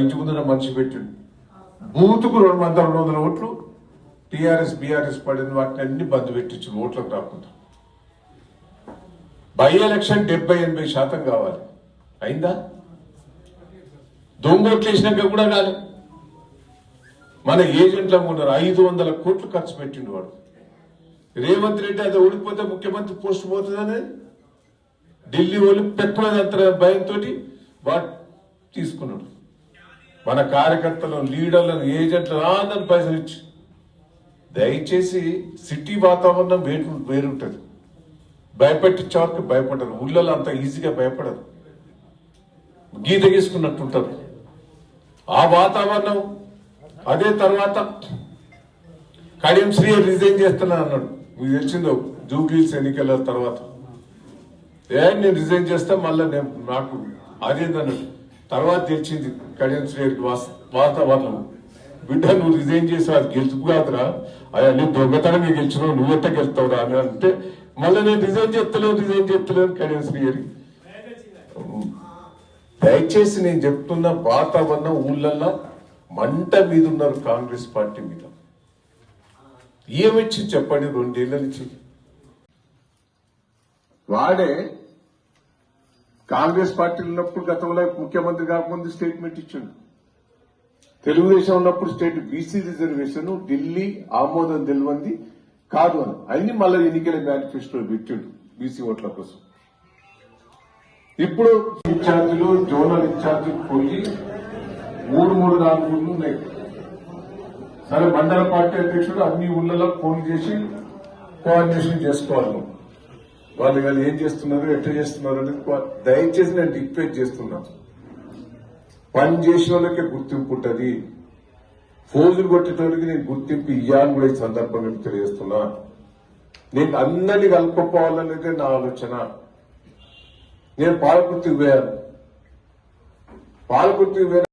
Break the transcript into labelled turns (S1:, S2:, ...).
S1: ఇంటి ముందున మనిషి పెట్టిండు. బూతుకు రెండు వందల రెండు వందల ఓట్లు టీఆర్ఎస్ బీఆర్ఎస్ పడిన వాటిని అన్ని బంద్ పెట్టించు ఓట్లకు రాకుండా. బై ఎలక్షన్ డెబ్బై ఎనభై శాతం కావాలి. అయిందా? దొంగ ఓట్లు వేసినాక కూడా కాలే. మన ఏజెంట్ల ఉన్నారు ఐదు వందల కోట్లు ఖర్చు పెట్టిండు వాడు. రేవంత్ రెడ్డి అది ఓడిపోతే ముఖ్యమంత్రి పోస్ట్ పోతుందని ఢిల్లీ వాళ్ళు పెట్టుకున్నదంత భయంతో వాడు తీసుకున్నాడు. మన కార్యకర్తలను లీడర్లను ఏజెంట్లను అందరిని పైసలు ఇచ్చి దయచేసి సిటీ వాతావరణం వేరు వేరుంటుంది. భయపెట్టించే వరకు భయపడరు. ఊళ్ళలో అంత ఈజీగా భయపడరు. గీత గీసుకున్నట్టు ఉంటారు ఆ వాతావరణం అదే తర్వాత కడియం శ్రీ రిజైన్ చేస్తున్నాను అన్నాడు. మీకు తెలిసిందో జూబ్లీస్ ఎన్నికల తర్వాత. ఏ నేను రిజైన్ చేస్తే మళ్ళీ నేను నాకు అదేందన్నాడు. తర్వాత తెలిసింది కళ్యాణ్ శ్రీ వాతావరణం బిడ్డ నువ్వు రిజైన్ చేసి అది గెలుపు కాదురా. అయ్యా నేను దొంగతనమే గెలిచినావు నువ్వెట్ట గెలుస్తావురా అని అంటే మళ్ళీ నేను రిజైన్ చెప్తలేను రిజైన్ చెప్తలేను కళ్యాణ్ శ్రీ దయచేసి నేను చెప్తున్న వాతావరణం ఊళ్ళల్లో మంట మీద ఉన్నారు కాంగ్రెస్ పార్టీ మీద. ఏమిచ్చి చెప్పండి రెండేళ్ళ నుంచి. వాడే కాంగ్రెస్ పార్టీ ఉన్నప్పుడు గతంలో ముఖ్యమంత్రి కాకముందు స్టేట్మెంట్ ఇచ్చిండు. తెలుగుదేశం ఉన్నప్పుడు స్టేట్ బీసీ రిజర్వేషన్ ఢిల్లీ ఆమోదం తెలివంది కాదు అని. అన్ని మళ్ళీ ఎన్నికల మేనిఫెస్టో పెట్టిండు బీసీ ఓట్ల కోసం. ఇప్పుడు ఇన్ఛార్జీలు జోనల్ ఇన్ఛార్జీలు పోయి మూడు మూడు నాలుగు ఊళ్ళు ఉన్నాయి. సరే మండల పార్టీ అధ్యక్షుడు అన్ని ఊళ్ళలో ఫోన్ చేసి కోఆర్డినేషన్ చేసుకోవాలి. వాళ్ళు వాళ్ళు ఏం చేస్తున్నారు ఎట్లా చేస్తున్నారు అనేది దయచేసి నేను డిక్టేట్ చేస్తున్నా. పని చేసిన వాళ్ళకే గుర్తింపు ఉంటుంది. ఫోజులు కొట్టేటోళ్ళకి నేను గుర్తింపు ఇయ్యాలని కూడా ఈ సందర్భంగా తెలియజేస్తున్నా. నేను అందరినీ కలుపుకోవాలనేదే నా ఆలోచన. నేను పాలకుర్తికి పోయాను. పాలకుర్తికి పోయిన